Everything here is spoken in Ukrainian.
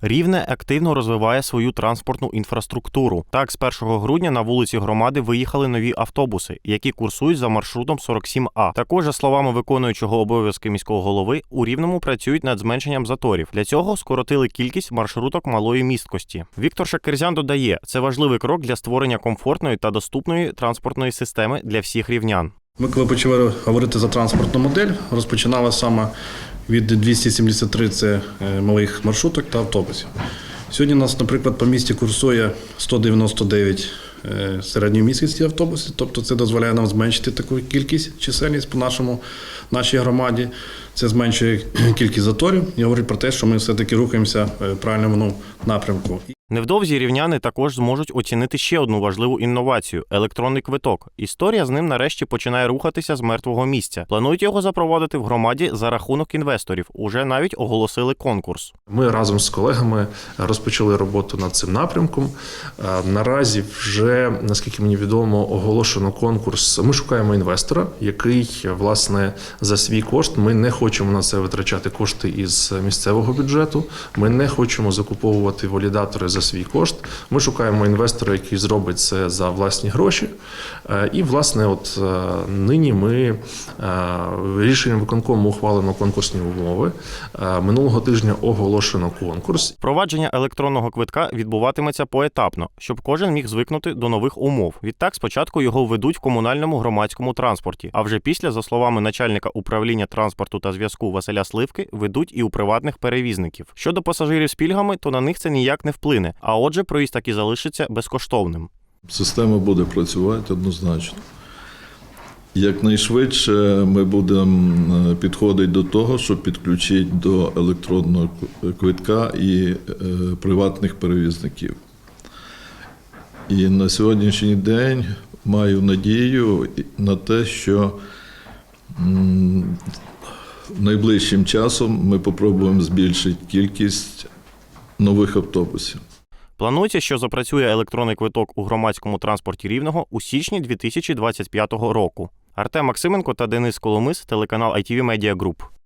Рівне активно розвиває свою транспортну інфраструктуру. Так, з 1 грудня на вулиці громади виїхали нові автобуси, які курсують за маршрутом 47А. Також, за словами виконуючого обов'язки міського голови, у рівному працюють над зменшенням заторів. Для цього скоротили кількість маршруток малої місткості. Віктор Шакирзян додає, це важливий крок для створення комфортної та доступної транспортної системи для всіх рівнян. Ми, коли почали говорити за транспортну модель, розпочинали саме від 273 це е, малих маршруток та автобусів. Сьогодні у нас, наприклад, по місті курсує 199 е, середньомісячні автобусів, тобто це дозволяє нам зменшити таку кількість, чисельність по нашому нашій громаді. Це зменшує кількість заторів і говорить про те, що ми все-таки рухаємося в правильному напрямку. Невдовзі рівняни також зможуть оцінити ще одну важливу інновацію електронний квиток. Історія з ним нарешті починає рухатися з мертвого місця. Планують його запровадити в громаді за рахунок інвесторів. Уже навіть оголосили конкурс. Ми разом з колегами розпочали роботу над цим напрямком. Е, Наразі вже, наскільки мені відомо, оголошено конкурс. Ми шукаємо інвестора, який власне за свій кошт. Ми не хочемо на це витрачати кошти із місцевого бюджету. Ми не хочемо закуповувати валідатори за свій кошт. Ми шукаємо інвестора, який зробить це за власні гроші. Е, І, власне, от е, нині ми е, рішенням виконкому ухвалено конкурсні умови. Минулого тижня оголошено конкурс. Впровадження електронного квитка відбуватиметься поетапно, щоб кожен міг звикнути до нових умов. Відтак, спочатку його введуть в комунальному громадському транспорті, а вже після, за словами начальника управління транспорту та зв'язку Василя Сливки, ведуть і у приватних перевізників. Щодо пасажирів з пільгами, то на них це ніяк не вплине. А отже, проїзд так і залишиться безкоштовним. Система буде працювати однозначно. Якнайшвидше ми будемо е, підходити до того, щоб підключити до електронного квитка і е, приватних перевізників. І на сьогоднішній день маю надію на те, що найближчим часом ми спробуємо збільшити кількість нових автобусів. Планується, що запрацює електронний квиток у громадському транспорті рівного у січні 2025 року. Артем Максименко та Денис Коломис, телеканал ITV Media Group.